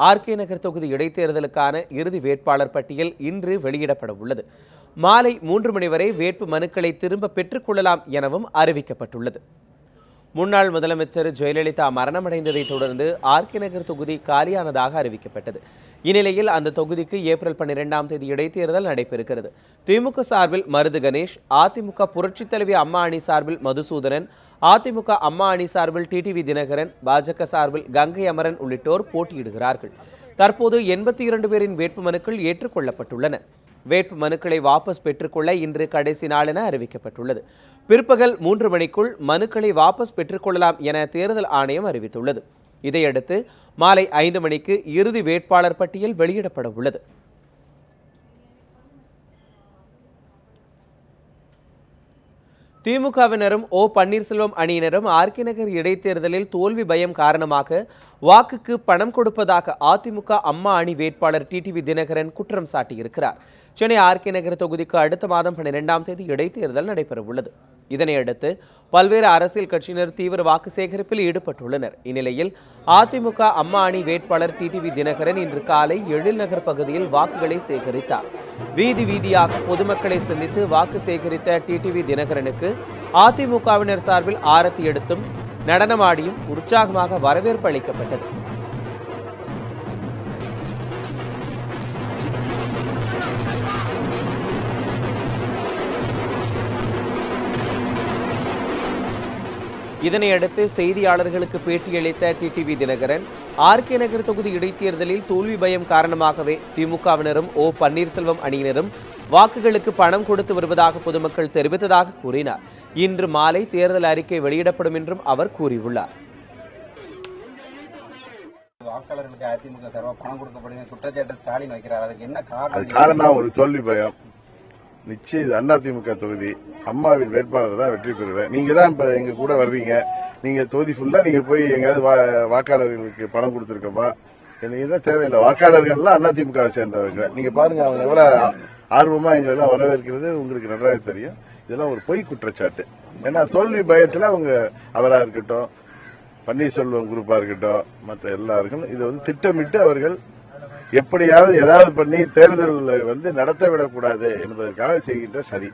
RK நகர் தொகுதி இடைத்தேர்தலுக்கான இறுதி வேட்பாளர் பட்டியல் இன்று வெளியிடப்பட உள்ளது. மாலை மூன்று மணி வரை வேட்பு மனுக்களை திரும்ப பெற்றுக்கொள்ளலாம் எனவும் அறிவிக்கப்பட்டுள்ளது. முன்னாள் முதலமைச்சர் ஜெயலலிதா மரணமடைந்ததை தொடர்ந்து ஆர்கே நகர் தொகுதி காலியானதாக அறிவிக்கப்பட்டது. இந்நிலையில் அந்த தொகுதிக்கு ஏப்ரல் பன்னிரெண்டாம் தேதி இடைத்தேர்தல் நடைபெறுகிறது. திமுக சார்பில் மருது கணேஷ் அதிமுக புரட்சித் தலைவி அம்மா அணி சார்பில் மதுசூதனன் அதிமுக அம்மா அணி சார்பில் டிடிவி தினகரன் பாஜக சார்பில் கங்கை அமரன் உள்ளிட்டோர் போட்டியிடுகிறார்கள். தற்போது எண்பத்தி இரண்டு பேரின் வேட்புமனுக்கள் ஏற்றுக்கொள்ளப்பட்டுள்ளன. வேட்பு மனுக்களை வாபஸ் பெற்றுக்கொள்ள இன்று கடைசி நாள் என அறிவிக்கப்பட்டுள்ளது. பிற்பகல் மூன்று மணிக்குள் மனுக்களை வாபஸ் பெற்றுக்கொள்ளலாம் என தேர்தல் ஆணையம் அறிவித்துள்ளது. இதையடுத்து மாலை ஐந்து மணிக்கு இறுதி வேட்பாளர் பட்டியல் வெளியிடப்பட உள்ளது. திமுகவினரும் ஓ பன்னீர்செல்வம் அணியினரும் ஆர்கே நகர் இடைத்தேர்தலில் தோல்வி பயம் காரணமாக வாக்குக்கு பணம் கொடுப்பதாக அதிமுக அம்மா அணி வேட்பாளர் டிடிவி தினகரன் குற்றம் சாட்டியிருக்கிறார். சென்னை ஆர்கே நகர் தொகுதிக்கு அடுத்த மாதம் பன்னிரெண்டாம் தேதி இடைத்தேர்தல் நடைபெறவுள்ளது. இதனையடுத்து பல்வேறு அரசியல் கட்சியினர் தீவிர வாக்கு சேகரிப்பில் ஈடுபட்டுள்ளனர். இந்நிலையில் அதிமுக அம்மா அணி வேட்பாளர் டிடிவி தினகரன் இன்று காலை எழில் நகர் பகுதியில் வாக்குகளை சேகரித்தார். வீதி வீதியாக பொதுமக்களை சந்தித்து வாக்கு சேகரித்த டிடிவி தினகரனுக்கு அதிமுகவினர் சார்பில் ஆரத்தி எடுத்தும் நடனமாடியும் உற்சாகமாக வரவேற்பு அளிக்கப்பட்டது. இதனையடுத்து செய்தியாளர்களுக்கு பேட்டியளித்த டிடிவி தினகரன் ஆர்கே நகர் தொகுதி இடைத்தேர்தலில் தோல்வி பயம் காரணமாகவே திமுகவினரும் ஓ பன்னீர்செல்வம் அணியினரும் வாக்குகளுக்கு பணம் கொடுத்து வருவதாக பொதுமக்கள் தெரிவித்ததாக கூறினார். இன்று மாலை தேர்தல் அறிக்கை வெளியிடப்படும் என்றும் அவர் கூறியுள்ளார். வாக்காளர்களுக்கு அதிமுக சார்பாக பணம் கொடுக்கப்படுகிற குற்றச்சாட்டு ஸ்டாலின் வைக்கிறார். அதுக்கு என்ன காரணம் ஒரு தோல்வி பயம். நிச்சயம் இது அதிமுக தொகுதி. அம்மாவின் வேட்பாளர் தான் வெற்றி பெறுவேன். நீங்க தான் இப்ப எங்க கூட வர்றீங்க. நீங்க தொகுதி ஃபுல்லா நீங்க போய் எங்கேயாவது வா- வாக்காளர்களுக்கு பணம் கொடுத்துருக்கப்பா. எனக்கு தான் தேவையில்லை. வாக்காளர்கள்லாம் அதிமுக சேர்ந்தவங்க. நீங்க பாருங்க அவங்க எவ்வளவு ஆர்வமா எங்களை வரவேற்கிறது. உங்களுக்கு நன்றாக தெரியும். இதெல்லாம் ஒரு பொய் குற்றச்சாட்டு. ஏன்னா தோல்வி பயத்துல அவங்க அவராக இருக்கட்டும் பன்னீர்செல்வம் குரூப்பா இருக்கட்டும் மற்ற எல்லாருக்கும் இதை வந்து திட்டமிட்டு அவர்கள் எப்படியாவது ஏதாவது பண்ணி தேர்தல் வந்து நடத்த விடக்கூடாது என்பதற்காக செய்கின்ற சதி.